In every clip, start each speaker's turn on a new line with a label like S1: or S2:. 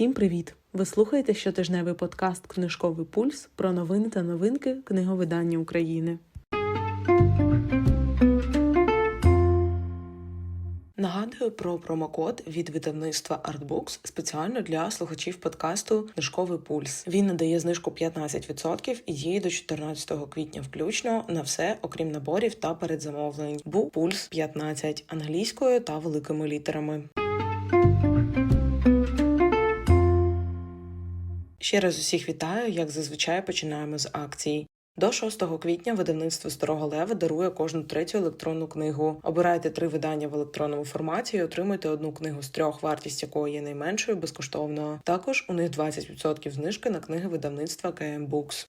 S1: Всім привіт! Ви слухаєте щотижневий подкаст Книжковий пульс про новини та новинки книговидання України. Нагадую про промокод від видавництва Artbooks спеціально для слухачів подкасту Книжковий пульс. Він надає знижку 15% і діє до 14 квітня включно на все, окрім наборів та передзамовлень. Бу пульс 15 англійською та великими літерами. Ще раз усіх вітаю, як зазвичай починаємо з акцій. До 6 квітня видавництво Старого Лева дарує кожну третю електронну книгу. Обирайте три видання в електронному форматі і отримуйте одну книгу з трьох, вартість якої є найменшою безкоштовно. Також у них 20% знижки на книги видавництва KM Books.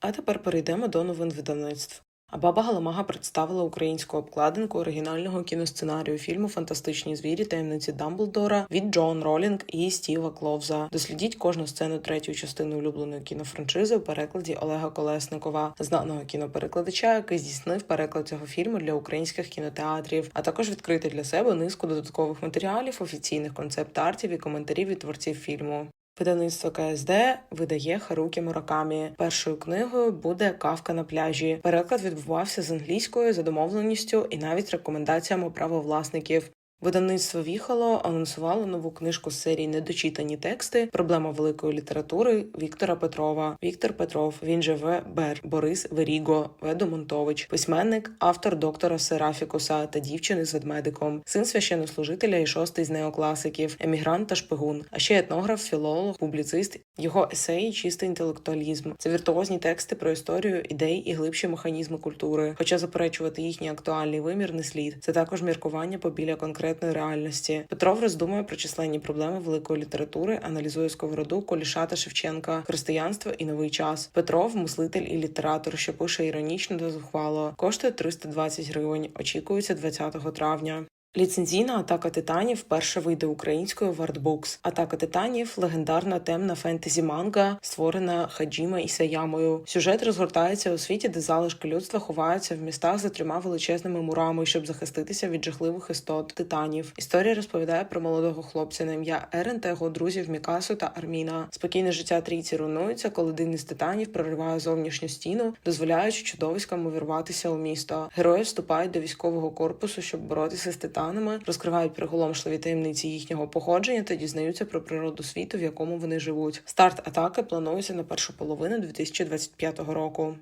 S1: А тепер перейдемо до новин видавництв. А баба Галамага представила українську обкладинку оригінального кіносценарію фільму Фантастичні звірі таємниці Дамблдора від Джон Ролінг і Стіва Кловза. Дослідіть кожну сцену третьої частини улюбленої кінофраншизи у перекладі Олега Колесникова, знаного кіноперекладача, який здійснив переклад цього фільму для українських кінотеатрів, а також відкрити для себе низку додаткових матеріалів, офіційних концепт-артів і коментарів від творців фільму. Видавництво КСД видає Харукі Муракамі. Першою книгою буде Кавка на пляжі. Переклад відбувався з англійською за домовленістю і навіть рекомендаціями правовласників. Видавництво Віхало анонсувало нову книжку з серії Недочитані тексти. Проблема великої літератури Віктора Петрова. Віктор Петров. Він же В. Бер, Борис Веріго, Ведо Монтович, письменник, автор доктора Серафікуса та дівчини з ведмедиком, син священнослужителя і шостий з неокласиків, емігрант та шпигун, а ще етнограф, філолог, публіцист. Його есеї чистий інтелектуалізм. Це віртуозні тексти про історію ідей і глибші механізми культури. Хоча заперечувати їхній актуальний вимір не слід. Це також міркування побіля конкретної реальності. Петров роздумує про численні проблеми великої літератури, аналізує сковороду, Коліша та Шевченка, християнство і новий час. Петров, мислитель і літератор, що пише іронічно та зухвало. Коштує 320 гривень. Очікується 20 травня. Ліцензійна атака титанів вперше вийде українською в Artbooks. Атака титанів легендарна темна фентезі манга, створена Хаджіма Ісаямою. Сюжет розгортається у світі, де залишки людства ховаються в містах за трьома величезними мурами, щоб захиститися від жахливих істот титанів. Історія розповідає про молодого хлопця на ім'я Ерен та його друзів Мікасу та Арміна. Спокійне життя трійці руйнується, коли один із титанів прориває зовнішню стіну, дозволяючи чудовиськам увірватися у місто. Герої вступають до військового корпусу, щоб боротися з титанами титанами, розкривають приголомшливі таємниці їхнього походження та дізнаються про природу світу, в якому вони живуть. Старт атаки планується на першу половину 2025 року.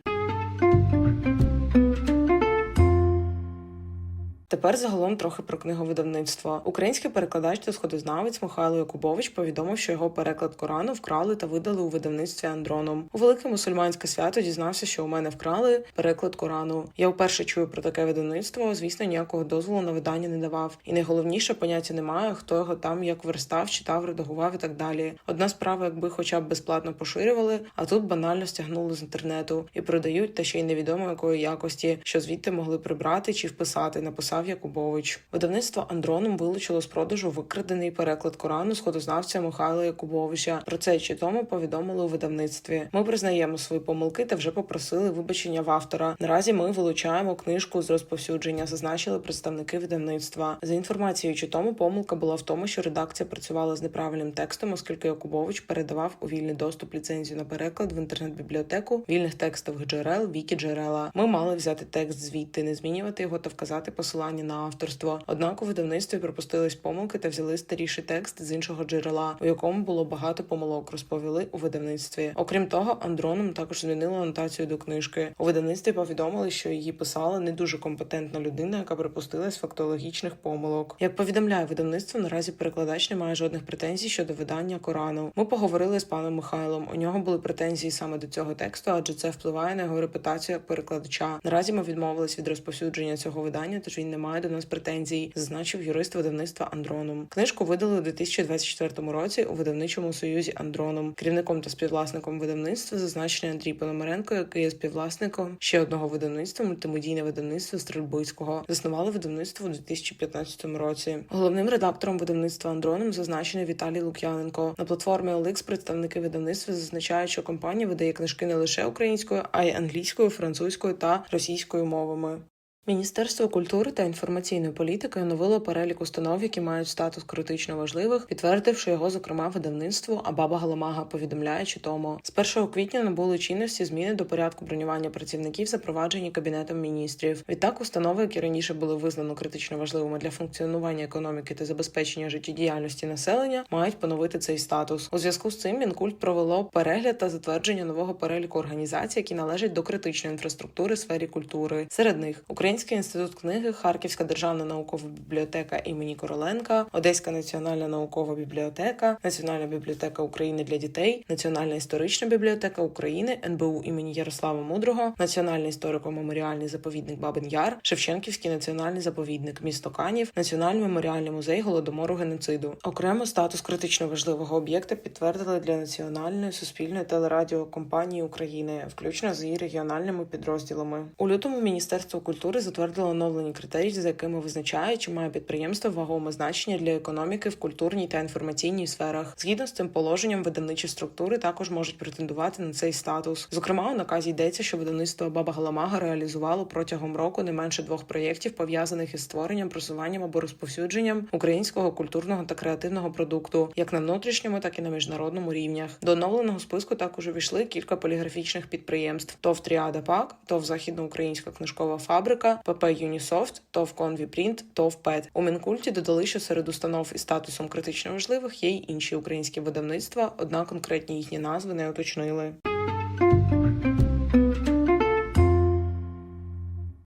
S1: Тепер загалом трохи про книговидавництво. Український перекладач та сходознавець Михайло Якубович повідомив, що його переклад Корану вкрали та видали у видавництві Андроном. У велике мусульманське свято дізнався, що у мене вкрали переклад Корану. Я вперше чую про таке видавництво. Звісно, ніякого дозволу на видання не давав. І найголовніше поняття немає, хто його там як верстав, читав, редагував і так далі. Одна справа, якби хоча б безплатно поширювали, а тут банально стягнули з інтернету і продають, та ще й невідомо якої якості, що звідти могли прибрати чи вписати. Написав Якубович. Видавництво Андроном вилучило з продажу викрадений переклад Корану сходознавця Михайла Якубовича. Про це чи тому повідомили у видавництві. Ми признаємо свої помилки та вже попросили вибачення в автора. Наразі ми вилучаємо книжку з розповсюдження, зазначили представники видавництва. За інформацією чи тому, помилка була в тому, що редакція працювала з неправильним текстом, оскільки Якубович передавав у вільний доступ ліцензію на переклад в інтернет-бібліотеку вільних текстових джерел, вікі джерела. Ми мали взяти текст звідти, не змінювати його та вказати посилання на авторство. Однак у видавництві пропустились помилки та взяли старіший текст з іншого джерела, у якому було багато помилок, розповіли у видавництві. Окрім того, Андроном також змінила анотацію до книжки. У видавництві повідомили, що її писала не дуже компетентна людина, яка припустилась фактологічних помилок. Як повідомляє видавництво, наразі перекладач не має жодних претензій щодо видання Корану. Ми поговорили з паном Михайлом. У нього були претензії саме до цього тексту, адже це впливає на його репутацію як перекладача. Наразі ми відмовились від розповсюдження цього видання, тож він не має до нас претензій, зазначив юрист видавництва Андроном. Книжку видали у 2024 році у видавничому союзі Андроном. Керівником та співвласником видавництва зазначений Андрій Пономаренко, який є співвласником ще одного видавництва мультимедійне видавництво Стрельбицького. Заснували видавництво у 2015 році. Головним редактором видавництва Андроном зазначений Віталій Лук'яненко. На платформі OLX представники видавництва зазначають, що компанія видає книжки не лише українською, а й англійською, французькою та російською мовами. Міністерство культури та інформаційної політики оновило перелік установ, які мають статус критично важливих, підтвердивши його, зокрема, видавництво, а баба Галамага повідомляючи тому. З 1 квітня набули чинності зміни до порядку бронювання працівників, запроваджені кабінетом міністрів. Відтак, установи, які раніше були визнано критично важливими для функціонування економіки та забезпечення життєдіяльності населення, мають поновити цей статус. У зв'язку з цим Мінкульт провело перегляд та затвердження нового переліку організацій, які належать до критичної інфраструктури в сфері культури. Серед них Український інститут книги, Харківська державна наукова бібліотека імені Короленка, Одеська національна наукова бібліотека, Національна бібліотека України для дітей, Національна історична бібліотека України, НБУ імені Ярослава Мудрого, Національний історико-меморіальний заповідник Бабин Яр, Шевченківський національний заповідник місто Канів, Національний меморіальний музей голодомору геноциду. Окремо статус критично важливого об'єкта підтвердили для національної суспільної телерадіокомпанії України, включно з її регіональними підрозділами. У лютому Міністерство культури затвердило оновлені критерії, за якими визначає, чи має підприємство вагоме значення для економіки в культурній та інформаційній сферах. Згідно з цим положенням, видавничі структури також можуть претендувати на цей статус. Зокрема, у наказі йдеться, що видавництво Баба Галамага реалізувало протягом року не менше двох проєктів, пов'язаних із створенням, просуванням або розповсюдженням українського культурного та креативного продукту, як на внутрішньому, так і на міжнародному рівнях. До оновленого списку також увійшли кілька поліграфічних підприємств: ТОВ Тріада Пак, ТОВ Західноукраїнська книжкова фабрика, ПП Юнісофт, ТОВ Конвіпрінт, ТОВ ПЕТ. У Мінкульті додали, що серед установ із статусом критично важливих є й інші українські видавництва, однак конкретні їхні назви не уточнили.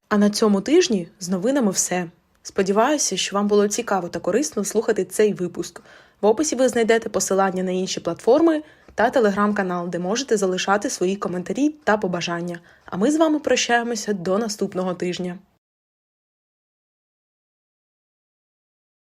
S1: А на цьому тижні з новинами все. Сподіваюся, що вам було цікаво та корисно слухати цей випуск. В описі ви знайдете посилання на інші платформи та телеграм-канал, де можете залишати свої коментарі та побажання. А ми з вами прощаємося до наступного тижня.